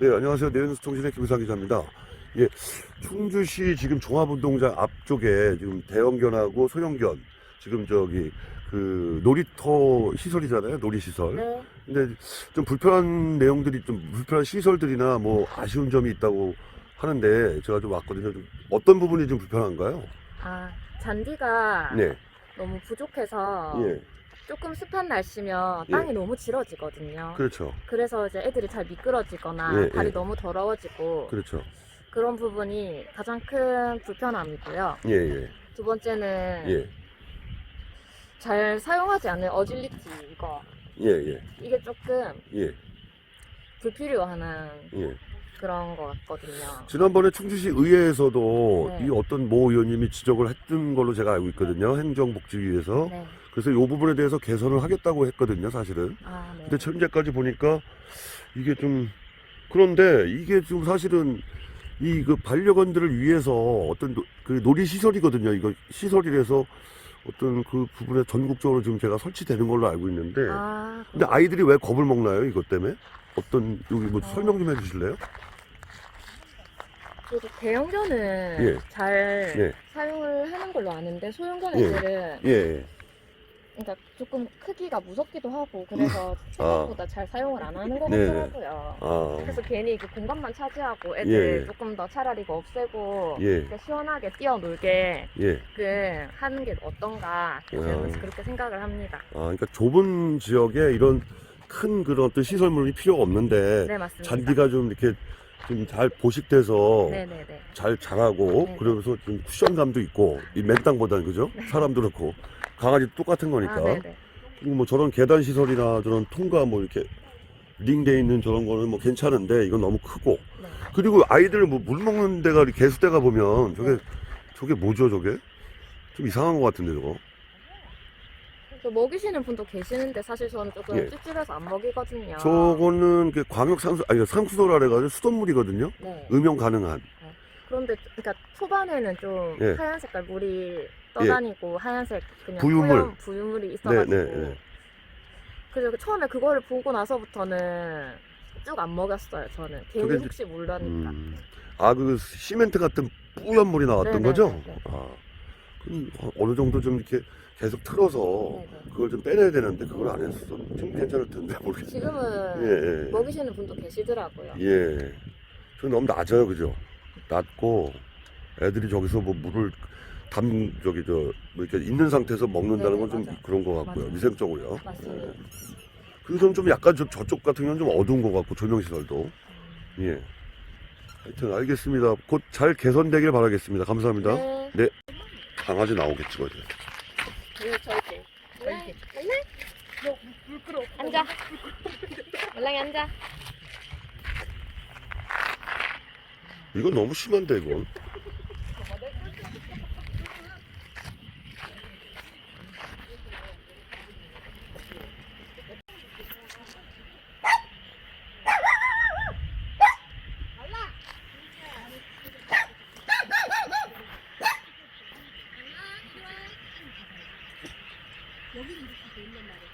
네, 안녕하세요. 내연스 통신의 김상 기자입니다. 예, 충주시 지금 종합운동장 앞쪽에 지금 대형견하고 소형견, 지금 저기 그 놀이터 시설이잖아요. 놀이시설. 네. 근데 좀 불편한 내용들이 좀 불편한 시설들이나 뭐 아쉬운 점이 있다고 하는데 제가 좀 왔거든요. 좀 어떤 부분이 좀 불편한가요? 아, 잔디가 네. 너무 부족해서 예. 조금 습한 날씨면 예. 땅이 너무 질어지거든요. 그렇죠. 그래서 이제 애들이 잘 미끄러지거나 예, 발이 예. 너무 더러워지고 그렇죠. 그런 부분이 가장 큰 불편함이고요. 예, 예. 두 번째는 예. 잘 사용하지 않는 어질리티 이거 예, 예. 이게 조금 예. 불필요한 예. 그런 것 같거든요. 지난번에 충주시 의회에서도 네. 이 어떤 모 의원님이 지적을 했던 걸로 제가 알고 있거든요. 행정복지위에서. 네. 그래서 이 부분에 대해서 개선을 하겠다고 했거든요, 사실은. 아, 네. 근데 현재까지 보니까 이게 좀 그런데 이게 지금 사실은 이 그 반려견들을 위해서 어떤 노- 그 놀이 시설이거든요. 이거 시설이라서 어떤 그 부분에 전국적으로 지금 제가 설치되는 걸로 알고 있는데 아, 근데 아이들이 왜 겁을 먹나요? 이것 때문에? 어떤 여기 뭐 어. 설명 좀 해주실래요? 그래도 대형견은 예. 잘 예. 사용을 하는 걸로 아는데 소형견 예. 애들은 예. 그러니까 조금 크기가 무섭기도 하고 그래서 생각보다 잘 사용을 안 하는 것 아. 네네. 같더라고요. 아. 그래서 괜히 그 공간만 차지하고 애들 예. 조금 더 차라리 이거 없애고 예. 이렇게 시원하게 뛰어놀게 예. 그 하는 게 어떤가 그래서 아. 그렇게 생각을 합니다. 아, 그러니까 좁은 지역에 이런 큰 그런 어떤 시설물이 필요가 없는데 네 맞습니다. 잔디가 좀 이렇게 좀 잘 보식돼서 네네네. 잘 자라고 네. 그러면서 좀 쿠션감도 있고 이 맨땅보다는 그죠? 사람도 그렇고 강아지도 똑같은 거니까 아 네네. 그리고 뭐 저런 계단 시설이나 저런 통과 뭐 이렇게 링돼 있는 저런 거는 뭐 괜찮은데 이건 너무 크고 네. 그리고 아이들 뭐 물 먹는 데가 개수대가 보면 저게 네. 저게 뭐죠 저게? 좀 이상한 것 같은데 저거 저 먹이시는 분도 계시는데 사실 저는 조금 예. 찝찝해서 안 먹이거든요. 저거는 그 광역 상수 아니 상수도라 그래가지고 수돗물이거든요. 네. 음용 가능한. 그런데 그러니까 초반에는 좀 예. 하얀 색깔 물이 떠다니고 하얀색 그냥 부유물. 부유물이 네, 있어가지고 네, 네. 그래서 처음에 그거를 보고 나서부터는 쭉 안 먹였어요 저는 괜히 저게 이제- 혹시 모르니까 음. 아, 그 시멘트 같은 뿌연 물이 나왔던 네 네, 거죠? 네 네. 아, 그럼 어느 정도 좀 이렇게 계속 틀어서 네네. 그걸 좀 빼내야 되는데 그걸 안 했어. 좀 괜찮을 텐데 모르겠어. 지금은 예, 예. 먹이시는 분도 계시더라고요 예. 저 너무 낮아요, 그죠? 낮고 애들이 저기서 뭐 물을 담 저기 저뭐 이렇게 있는 상태에서 먹는다는 네네, 건좀 맞아요. 그런 것 같고요. 맞아요. 위생적으로요. 맞습니다. 예. 그리고 좀, 좀 약간 좀 저쪽 같은 경우는 좀 어두운 것 같고 조명 시설도. 예. 하여튼 알겠습니다. 곧 잘 개선되길 바라겠습니다. 감사합니다. 네. 강아지 나오겠지, 거기. 몰랑이, 몰랑. 앉아. 몰랑이 앉아. 이건 너무 심한데, 이건. 여기는 이렇게 돼 있는 말이에요.